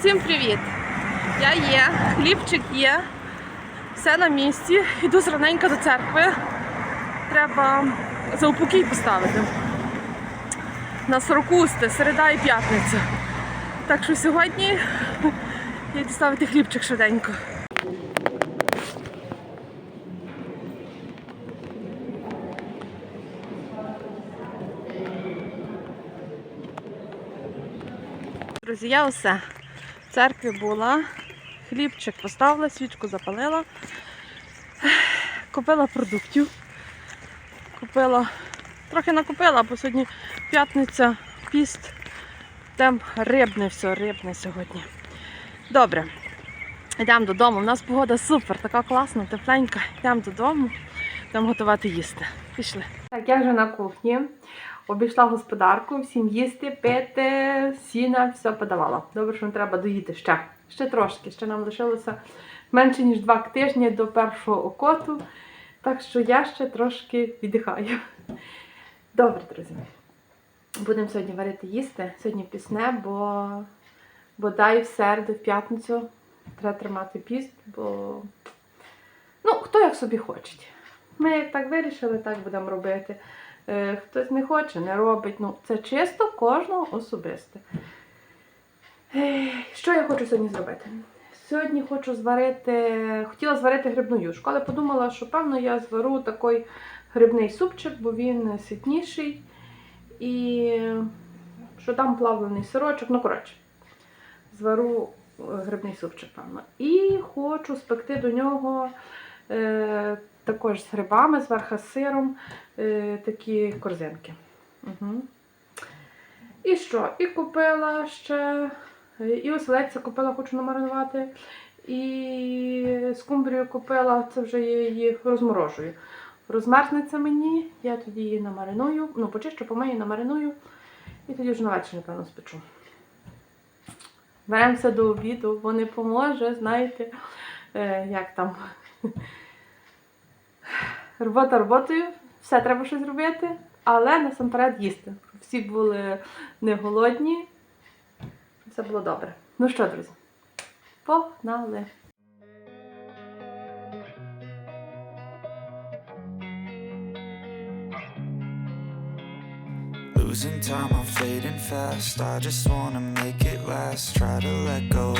Всім привіт! Я є, хлібчик є, все на місці. Йду зраненько до церкви. Треба за упокій поставити. На сорокусти, середа і п'ятниця. Так що сьогодні я йду ставити хлібчик швиденько. Друзі, я усе. Церкві була, хлібчик поставила, свічку запалила, купила продуктів. Купила, трохи накупила, бо сьогодні п'ятниця, піст, там рибне все, рибне сьогодні. Добре, йдемо додому. У нас погода супер, така класна, тепленька. Йдемо додому, йдемо готувати їсти. Пішли. Так, я вже на кухні. Обійшла господарку, всім їсти, пити, сіна, все подавала. Добре, що не треба доїти ще. Ще трошки. Ще нам лишилося менше, ніж два тижні до першого окоту. Так що я ще трошки віддихаю. Добре, друзі. Будемо сьогодні варити їсти. Сьогодні пісне, бо бодай в середу, в п'ятницю треба тримати піст, бо ну, хто як собі хоче. Ми як так вирішили, так будемо робити. Е, Хтось не хоче, не робить. Ну, це чисто кожного особисте. Е, Що я хочу сьогодні зробити? Сьогодні хочу зварити, хотіла зварити грибну юшку, але подумала, що певно я звару такий грибний супчик, бо він ситніший. І що там плавлений сирочок. Ну, коротше, звару е, грибний супчик, певно. І хочу спекти до нього також з грибами, зверху з сиром, е, такі корзинки. Угу. І що? І купила ще, і оселедця купила, хочу намаринувати. І скумбрію купила, це вже я її розморожую. Розмерзнеться мені, я тоді її намариную, ну, почищу, помию, намариную, і тоді вже на вечір, напевно, спечу. Беремося до обіду, бо не поможе, знаєте, е, як там. Робота роботою, все треба щось робити, але насамперед їсти. Всі були не голодні, все було добре. Ну що, друзі, погнали! Losing time, I'm fading fast. I just wanna make it last. Try to let go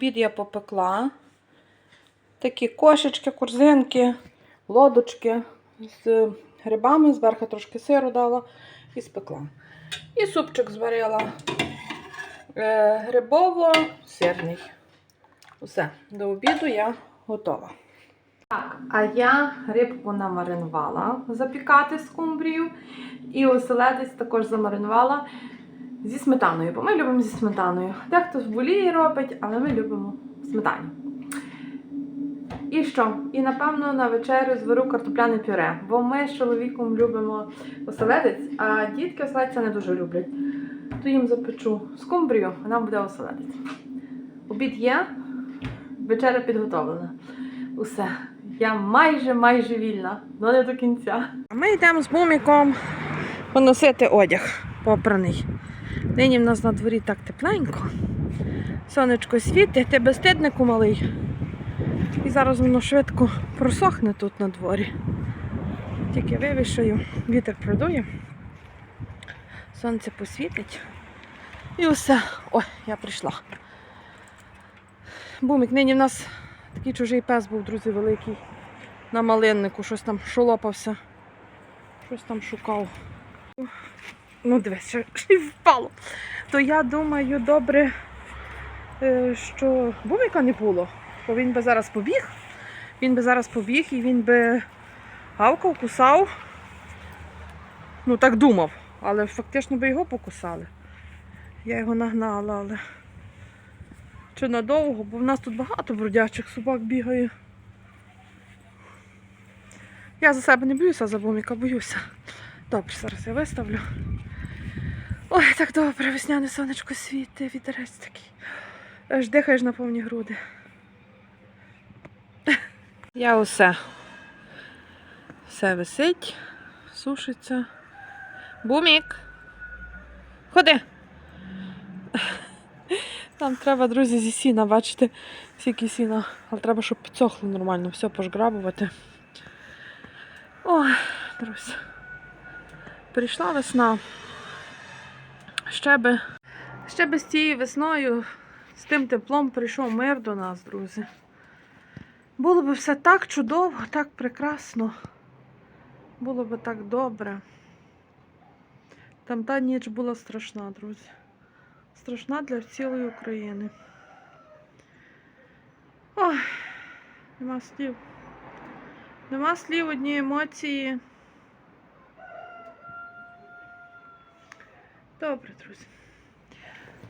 обід я попекла такі кошечки, корзинки, лодочки з грибами, зверху трошки сиру дала і спекла. І супчик зварила е, грибово-сирний. Усе, до обіду я готова. Так, а я рибку намаринувала запікати скумбрію. І оселедець також замаринувала зі сметаною, бо ми любимо зі сметаною. Дехто в олії робить, але ми любимо в сметані. І що? І напевно на вечерю звару картопляне пюре, бо ми з чоловіком любимо оселедець, а дітки оселедця не дуже люблять. То їм запечу скумбрію, а нам буде оселедець. Обід є, вечеря підготовлена. Усе. Я майже майже вільна, але не до кінця. Ми йдемо з буміком поносити одяг попраний. Нині в нас на дворі так тепленько. Сонечко світить, ти безстиднику малий. І зараз воно швидко просохне тут на дворі. Тільки вивішаю, вітер продує, сонце посвітить. І все. Ой, я прийшла. Бумик, нині в нас такий чужий пес був, друзі, великий. На малиннику, щось там шолопався, щось там шукав. Ну, дивись, ще й впало. То я думаю, добре, е, що буміка не було. Бо він би зараз побіг. Він би зараз побіг і він би гавкав, кусав. Ну, так думав. Але фактично би його покусали. Я його нагнала, але чи надовго, бо в нас тут багато бродячих собак бігає. Я за себе не боюся, за буміка боюся. Добре, зараз я виставлю. Ой, так добре, весняне сонечко світить, вітерець такий. Аж дихаєш на повні груди. Я усе. Все висить, сушиться. Бумік. Ходи. Нам треба, друзі, зі сіна, бачите, скільки сіна. Але треба, щоб підсохло нормально, все пожграбувати. Ой, друзі. Прийшла весна. Ще би, ще би з цією весною, з тим теплом прийшов мир до нас, друзі. Було б все так чудово, так прекрасно. Було б так добре. Там та ніч була страшна, друзі. Страшна для цілої України. Ой, нема слів. Нема слів, одні емоції. Добре, друзі.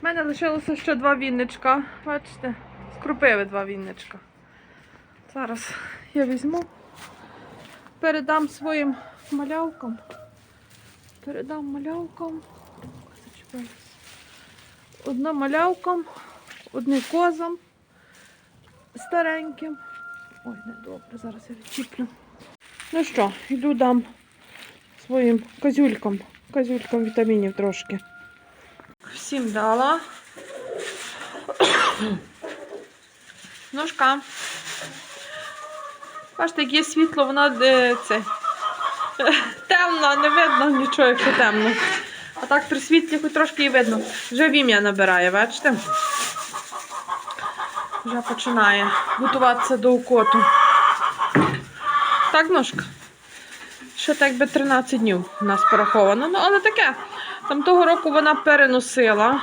У мене лишилося ще два вінничка. Бачите? З крупиви два вінничка. Зараз я візьму, передам своїм малявкам. Передам малявкам. Одна малявкам, одне козам стареньким. Ой, недобре, зараз я відчіплю. Ну що, йду дам своїм козюлькам. Козюлькам вітамінів трошки. Всім дала. Ножка. Бачите, як є світло, воно це, темно, не видно нічого, якщо темно. А так при світлі хоч трошки і видно. Вже вім'я набирає, бачите? вже починає готуватися до укоту. Так, ножка? Ще так би 13 днів у нас пораховано. Ну, але таке. Там того року вона переносила.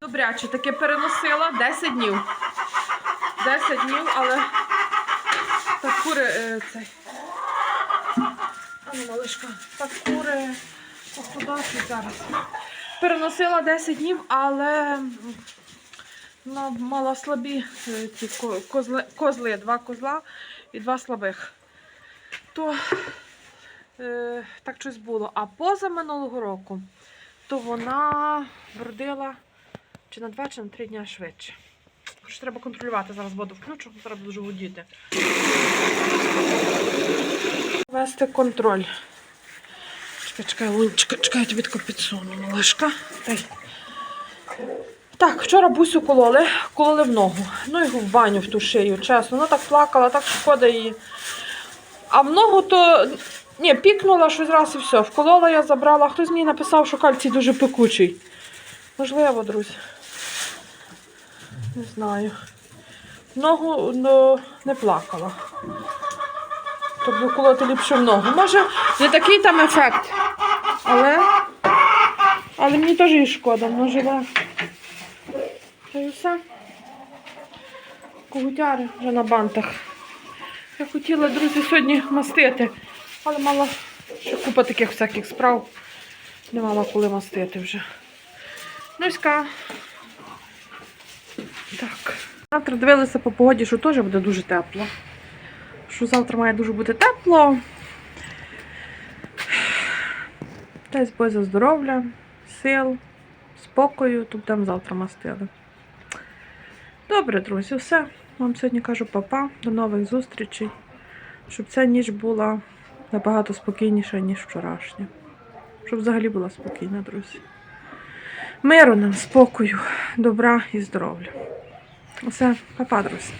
Добряче таке переносила 10 днів. 10 днів, але так кури е, цей. А малишка, так кури господарчі зараз. Переносила 10 днів, але вона мала слабі е, ці козли, козли, два козла і два слабих. То е, так щось було. А поза минулого року, то вона родила чи на два, чи на три дня швидше. Хоч треба контролювати, зараз воду включу, зараз дуже гудіти. Вести контроль. Чекай, чекай, Лун, чекай, чекай, я тобі тако підсуну, малишка. Дай. Так, вчора бусю кололи, кололи в ногу. Ну його в баню в ту шию, чесно. Вона так плакала, так шкода її. А в ногу то. Ні, пікнула щось раз і все. Вколола я забрала. Хтось мені написав, що кальцій дуже пекучий. Можливо, друзі. Не знаю. Ногу ну, не плакала. Тобто колоти ліпше в ногу. Може, не такий там ефект. Але. Але мені теж її шкода, вона живе. Та і все. Когутяри вже на бантах. Я хотіла, друзі, сьогодні мастити, але мала ще купа таких всяких справ. Не мала коли мастити вже. Ну і. Так. Завтра дивилися по погоді, що теж буде дуже тепло. Що завтра має дуже бути тепло. Дай Боже за здоров'я, сил, спокою, то будемо завтра мастили. Добре, друзі, все. Вам сьогодні кажу папа. До нових зустрічей. Щоб ця ніч була набагато спокійніша, ніж вчорашня. Щоб взагалі була спокійна, друзі. Миру нам, спокою, добра і здоров'я. Усе, папа, друзі.